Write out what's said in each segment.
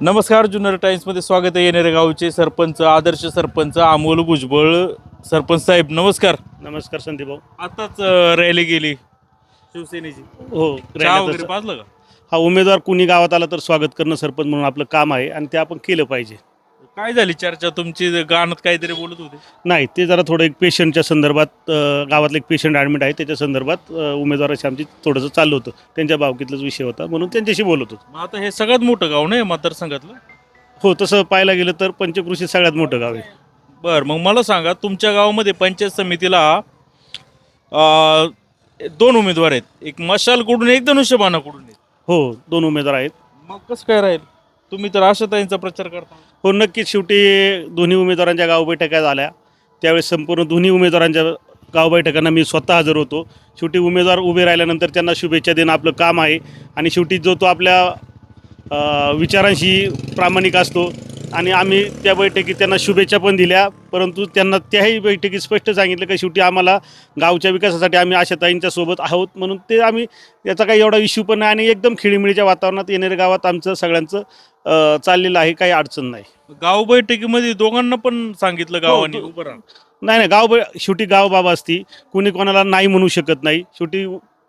नमस्कार जुन्नर टाइम्समध्ये स्वागत आहे. येणारे गावचे सरपंच आदर्श सरपंच अमोल भुजबळ सरपंच साहेब नमस्कार. नमस्कार संदीप भाऊ. आताच अं, रॅली गेली शिवसेनेची. हो चहा वगैरे. पाजलं का? हा उमेदवार कुणी गावात आला तर स्वागत करणं सरपंच म्हणून आपलं काम आहे आणि ते आपण केलं पाहिजे. काय झाली चर्चा? तुमची गाण्यात काहीतरी बोलत होते. नाही ते जरा थोडं एक पेशंटच्या संदर्भात अं, गावातलं एक पेशंट ॲडमिट आहे त्याच्या संदर्भात अं, उमेदवाराशी आमची थोडंसं चाललं होतं. त्यांच्या बावकीतलाच विषय होता म्हणून त्यांच्याशी बोलत होतो. मग आता हे सगळ्यात मोठं गाव नाही मतदारसंघातलं? हो तसं पाहायला गेलं तर पंचकृषी सगळ्यात मोठं गाव आहे. बरं मग मला सांगा तुमच्या गावामध्ये पंचायत समितीला अं, दोन उमेदवार आहेत. एक मशालकडून एक धनुष्यबाणाकडून एक हो दोन उमेदवार आहेत. मग कसं काय राहील? तुम्ही तर आशाताईंचा प्रचार करता. हो नक्कीच. शेवटी दोन्ही उमेदवारांच्या गाव बैठका झाल्या. त्यावेळेस संपूर्ण दोन्ही उमेदवारांच्या गाव बैठकांना मी स्वतः हजर होतो. शेवटी उमेदवार उभे राहिल्यानंतर त्यांना शुभेच्छा देणं आपलं काम आहे. आणि शेवटी जो तो आपल्या अ, विचारांशी प्रामाणिक असतो. आणि आम्ही त्या बैठकीत त्यांना शुभेच्छा पण दिल्या. परंतु त्यांना त्याही बैठकीत स्पष्ट सांगितलं की शेवटी आम्हाला गावच्या विकासासाठी आम्ही आशाताईंच्या सोबत आहोत. म्हणून ते आम्ही याचा काही एवढा इश्यू पण नाही. आणि एकदम खेळीमेळीच्या वातावरणात येणाऱ्या गावात आमचं सगळ्यांचं अ, चाललेलं आहे काही अडचण नाही. गाव बैठकीमध्ये दोघांना पण सांगितलं गावाने उभं राहा. नाही नाही गाव ब- शेवटी गाव बाबा असती. कुणी कोणाला नाही म्हणू शकत नाही. शेवटी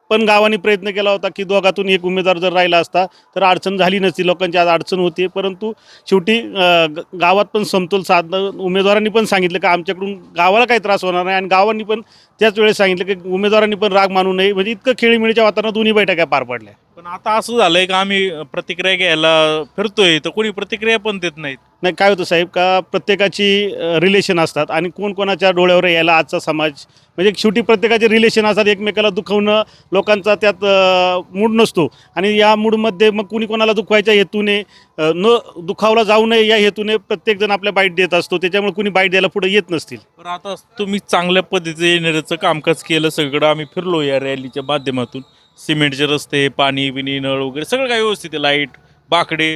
पण गावाने प्रयत्न केला होता की दोघातून एक उमेदवार जर राहिला असता तर अडचण झाली नसती. लोकांची आज अडचण होती. परंतु शेवटी अं, ग- गावात पण समतोल साधणं उमेदवारांनी पण सांगितलं की आमच्याकडून गावाला काही त्रास होणार नाही आणि गावांनी पण त्याच वेळेस सांगितलं की उमेदवारांनी पण राग मानू नये. म्हणजे इतकं खेळीमेळीच्या वातावरणात दोन्ही बैठका पार पडल्या. पण आता असं झालंय का आम्ही प्रतिक्रिया घ्यायला फिरतोय तर कोणी प्रतिक्रिया पण देत नाहीत. नाही काय होतं साहेब का प्रत्येकाची रिलेशन असतात आणि कोण कोणाच्या डोळ्यावर यायला आजचा समाज म्हणजे शेवटी प्रत्येकाचे रिलेशन असतात एकमेकाला दुखवणं लोकांचा त्यात मूड नसतो. आणि या मूडमध्ये मग कुणी कोणाला दुखवायच्या हेतूने न दुखावला जाऊ नये या हेतूने प्रत्येकजण आपल्या बाईट देत असतो. त्याच्यामुळे कुणी बाईट द्यायला पुढे येत नसतील. पण आता तुम्ही चांगल्या पद्धतीने येणाऱ्याचं कामकाज केलं सगळं आम्ही फिरलो या रॅलीच्या माध्यमातून. सिमेंटचे रस्ते पाणी बिणी नळ वगैरे सगळं काही व्यवस्थित आहे. लाइट बाकडे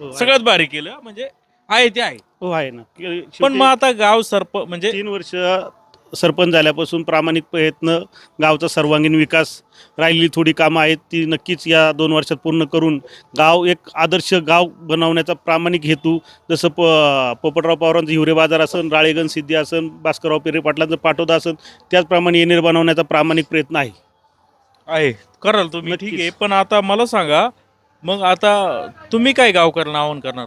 सगळ्यात भारी केलं. म्हणजे आहे ते आहे. हो आहे ना. पण मग आता गाव सरप म्हणजे तीन वर्ष सरपंच झाल्यापासून प्रामाणिक प्रयत्न गावचा सर्वांगीण विकास राहिलेली थोडी कामं आहेत ती नक्कीच या दोन वर्षात पूर्ण करून गाव एक आदर्श गाव बनवण्याचा प्रामाणिक हेतू जसं प पोपटराव पवारांचं हिवरे बाजार असन राळेगण सिद्धी असन भास्करराव पेरे पाटलांचं पाठोदा असन त्याचप्रमाणे येणेर बनवण्याचा प्रामाणिक प्रयत्न आहे. आहे. कराल तुम्ही. ठीक आहे. पण आता मला सांगा मग आता तुम्ही काय गावकऱ्यांना आवाहन करणार?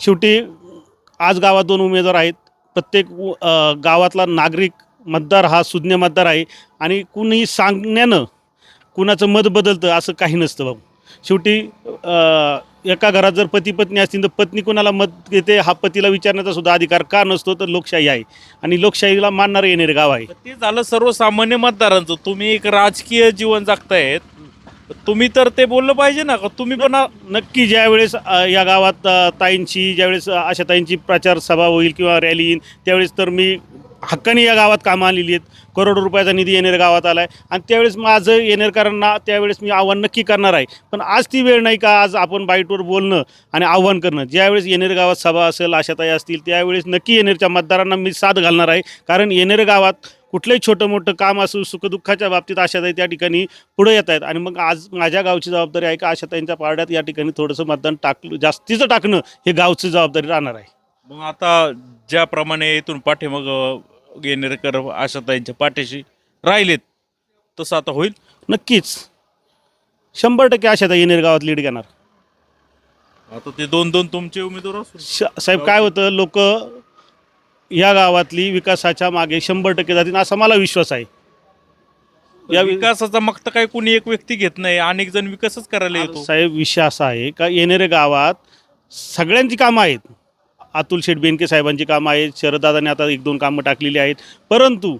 शेवटी आज गावात दोन उमेदवार आहेत. प्रत्येक गावातला नागरिक मतदार हा सुज्ञ मतदार आहे. आणि कुणी सांगण्यानं कुणाचं मत बदलतं असं काही नसतं भाऊ. शेवटी एका घरात जर पती पत्नी असतील तर पत्नी कुणाला मत घेते हा पतीला विचारण्याचा सुद्धा अधिकार का नसतो तर लोकशाही आहे. आणि लोकशाहीला मानणारं येणारे गाव आहे. ते झालं सर्वसामान्य मतदारांचं. तुम्ही एक राजकीय जीवन जगतायत. तुम्ही तर ते बोललं पाहिजे ना का तुम्ही पण नक्की ज्यावेळेस अ, या गावात अ, ताईंची ज्यावेळेस अशा ताईंची प्रचार सभा होईल किंवा रॅली येईल त्यावेळेस तर मी हक्काने या गावात कामं आलेली आहेत. करोडो रुपयाचा निधी येणार गावात आला आहे आणि त्यावेळेस माझं येणेरकरांना त्यावेळेस मी आव्हान नक्की करणार आहे. पण आज ती वेळ नाही का आज आपण बाईटवर बोलणं आणि आव्हान करणं. ज्यावेळेस येणेर गावात सभा असेल आशाताई असतील त्यावेळेस नक्की येणेरच्या मतदारांना मी साथ घालणार आहे. कारण येणेर गावात कुठलंही छोटं मोठं काम असो सुखदुःखाच्या बाबतीत आशाताई त्या ठिकाणी पुढे येत आहेत. आणि मग आज माझ्या गावची जबाबदारी आहे का आशाताईंच्या पारड्यात या ठिकाणी थोडंसं मतदान टाकलं जास्तीचं टाकणं हे गावची जबाबदारी राहणार आहे. मग आता ज्याप्रमाणे इथून पाठीमग येणेरकर आशाताईंच्या पाठीशी राहिलेत तसं आता होईल? नक्कीच. शंभर टक्के आशाताई येणेर गावात लीड घेणार. आता ते दोन दोन तुमचे उमेदवार असू श साहेब काय होतं लोक या गावातली विकासाच्या मागे शंभर टक्के जातील असा मला विश्वास आहे. या विकासाचा मग तर काही कोणी एक व्यक्ती घेत नाही अनेक जण विकासच करायला येतो. साहेब विषय असा आहे का येणाऱ्या गावात सगळ्यांची कामं आहेत. अतुल शेठ बेनके साहेबांची कामं आहेत शरददादांनी आता एक दोन कामं टाकलेली आहेत. परंतु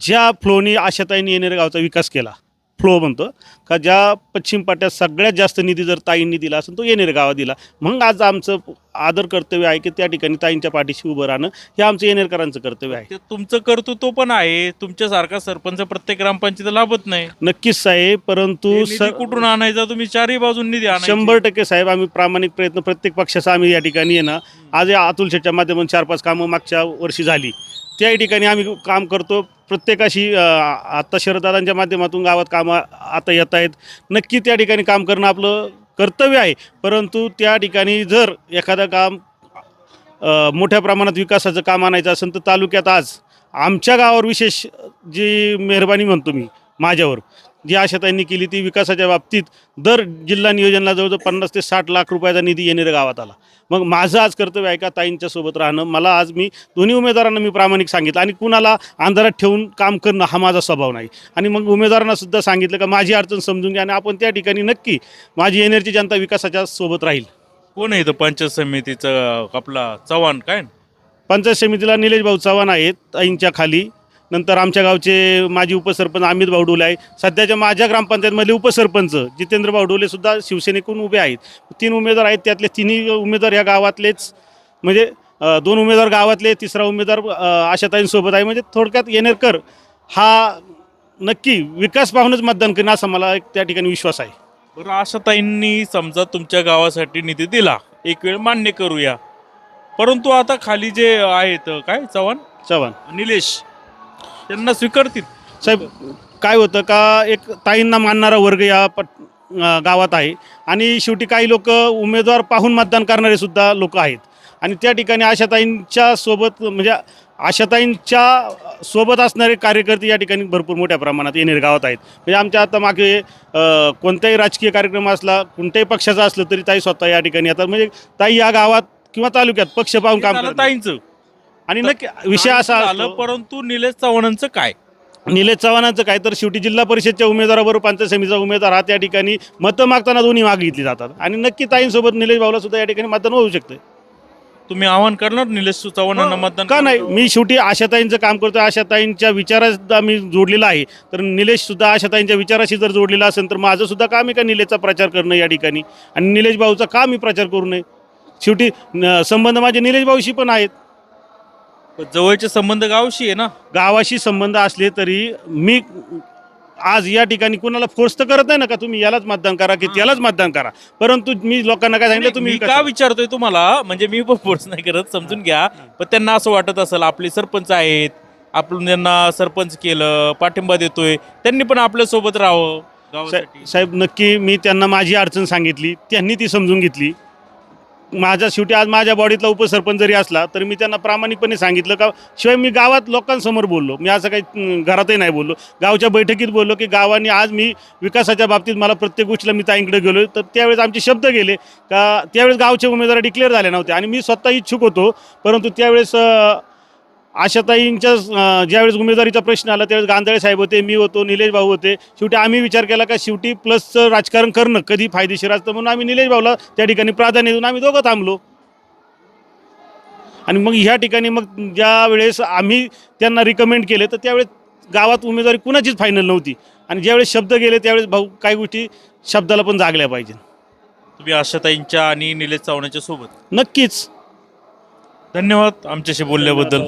ज्या फ्लोनी आशाताईंनी येणाऱ्या गावचा विकास केला फ्लो म्हणतो का ज्या पश्चिम पट्ट्यात सगळ्यात जास्त निधी जर ताईंनी दिला असेल तो येणेरे गावात दिला. मग आज आमचं आदर कर्तव्य आहे की त्या ठिकाणी ताईंच्या पाठीशी उभं राहणं हे आमचं येणेरकरांचं कर्तव्य आहे. ते तुमचं कर्तृत्व पण आहे. तुमच्यासारखा सरपंच प्रत्येक ग्रामपंचायत लाभत नाही. नक्कीच साहेब परंतु ते स निधी कुठून आणायचा? तुम्ही चारही बाजून निधी आणायचा. शंभर टक्के साहेब आम्ही प्रामाणिक प्रयत्न प्रत्येक पक्षाचा आम्ही या ठिकाणी ना. आज या अतुल शेठच्या माध्यमातून चार पाच कामं मागच्या वर्षी झाली. त्याही ठिकाणी आम्ही काम करतो. प्रत्येकाशी आत्ता शरदादांच्या माध्यमातून गावात कामं आता येत आहेत. नक्की त्या ठिकाणी काम करणं आपलं कर्तव्य आहे. परंतु त्या ठिकाणी जर एखादं काम मोठ्या प्रमाणात विकासाचं काम आणायचं असेल तर तालुक्यात आज आमच्या गावावर विशेष जी मेहरबानी म्हणतो मी माझ्यावर जी आशाताईंनी केली ती विकासाच्या बाबतीत दर जिल्हा नियोजनाला जवळजवळ पन्नास ते साठ लाख रुपयाचा निधी येणाऱ्या गावात आला. मग माझं आज कर्तव्य आहे का ताईंच्या सोबत राहणं? मला आज मी दोन्ही उमेदवारांना मी प्रामाणिक सांगितलं आणि कुणाला अंधारात ठेवून काम करणं हा माझा स्वभाव नाही. आणि मग उमेदवारांना सुद्धा सांगितलं का माझी अडचण समजून घ्या आणि आपण त्या ठिकाणी नक्की माझी येणारची जनता विकासाच्या सोबत राहील. कोण आहे इथं पंचायत समितीचं आपला चव्हाण काय? पंचायत समितीला निलेश भाऊ चव्हाण आहेत ताईंच्या खाली. नंतर आमच्या गावचे माजी उपसरपंच अमित भाऊ डोले आहे. सध्याच्या माझ्या ग्रामपंचायतमधले उपसरपंच जितेंद्र भाऊ डोले सुद्धा शिवसेनेकडून उभे आहेत. तीन उमेदवार आहेत त्यातले तिन्ही उमेदवार या गावातलेच म्हणजे दोन उमेदवार गावातले तिसरा उमेदवार आशाताईंसोबत आहे. म्हणजे थोडक्यात येणेरकर हा नक्की विकास पाहूनच मतदान करेन असा मला एक त्या ठिकाणी विश्वास आहे. बरं आशाताईंनी समजा तुमच्या गावासाठी निधी दिला एक वेळ मान्य करूया. परंतु आता खाली जे आहेत काय? चव्हाण? चव्हाण. निलेश. त्यांना स्वीकारतील. साहेब काय होतं का एक ताईंना मानणारा वर्ग या पट अं, गावात आहे आणि शेवटी काही लोक उमेदवार पाहून मतदान करणारे सुद्धा लोक आहेत. आणि त्या ठिकाणी आशाताईंच्या सोबत म्हणजे आशाताईंच्या सोबत असणारे कार्यकर्ते या ठिकाणी भरपूर मोठ्या प्रमाणात येणेर गावात आहेत. म्हणजे आमच्या आता मागे अं, कोणताही राजकीय कार्यक्रम असला कोणत्याही पक्षाचा असलं तरी ताई स्वतः या ठिकाणी येतात. म्हणजे ताई या गावात किंवा तालुक्यात पक्ष पाहून काम करतात. ताईंचं. आणि नक्की विषय असा असतो- परंतु निलेश चव्हाणांचं काय? निलेश चव्हाणांचं काय? तर शेवटी जिल्हा परिषदच्या उमेदवाराबरोबर पंचायत समितीचा उमेदवार हा त्या ठिकाणी मतं मागताना दोन्ही मागितली जातात. आणि नक्की ताईंसोबत निलेश भाऊला सुद्धा या ठिकाणी मतदान होऊ शकतं तुम्ही आवाहन करणार निलेश चव्हाणांना मतदान हो, का नाही? मी शेवटी आशाताईंचं काम करतो आशाताईंच्या विचारात मी जोडलेला आहे. तर निलेश सुद्धा आशाताईंच्या विचाराशी जर जोडलेला असेल तर माझं सुद्धा काम आहे का निलेशचा प्रचार करणं या ठिकाणी? आणि निलेश भाऊचा का मी प्रचार करू नये? शेवटी न- संबंध माझे निलेश भाऊशी पण आहेत. जवळचे संबंध गावशी आहे ना? गावाशी संबंध असले तरी मी आज या ठिकाणी कुणाला फोर्स तर करत नाही ना का तुम्ही? यालाच मतदान करा की त्यालाच मतदान करा. परंतु मी लोकांना काय सांगितलं तुम्ही मी का विचारतोय तुम्हाला? म्हणजे मी पण फोर्स नाही करत समजून घ्या. पण त्यांना असं वाटत असेल आपले सरपंच आहेत आपण त्यांना सरपंच केलं पाठिंबा देतोय त्यांनी पण आपल्यासोबत राहावं. गावासाठी साहेब, नक्की मी त्यांना माझी अडचण सांगितली त्यांनी ती समजून घेतली. माझ्या शेवटी आज माझ्या बॉडीतला उपसरपंच जरी असला तरी मी त्यांना प्रामाणिकपणे सांगितलं का शिवाय मी गावात लोकांसमोर बोललो. मी असं काही घरातही नाही बोललो. गावच्या बैठकीत बोललो की गावाने आज मी विकासाच्या बाबतीत मला प्रत्येक गोष्टीला मी ताईंकडे गेलो तर त्यावेळेस आमचे शब्द गेले का त्यावेळेस गावचे उमेदवार डिक्लेअर झाले नव्हते. आणि मी स्वतः इच्छुक होतो परंतु त्यावेळेस आशाताईंच्या ज्यावेळेस उमेदवारीचा प्रश्न आला त्यावेळेस गांधळे साहेब होते मी होतो निलेश भाऊ होते. शेवटी आम्ही विचार केला का शेवटी प्लसचं राजकारण करणं कधी फायदेशीर असतं? म्हणून आम्ही निलेश भाऊला त्या ठिकाणी प्राधान्य देऊन आम्ही दोघं थांबलो. आणि मग ह्या ठिकाणी मग ज्या वेळेस आम्ही त्यांना रिकमेंड केले तर त्यावेळेस गावात उमेदवारी कुणाचीच फायनल नव्हती. आणि ज्यावेळेस शब्द गेले त्यावेळेस भाऊ काही गोष्टी शब्दाला पण जागल्या पाहिजे तुम्ही आशाताईंच्या आणि निलेश चव्हाणांच्या सोबत? नक्कीच. धन्यवाद आमच्याशी बोलल्याबद्दल.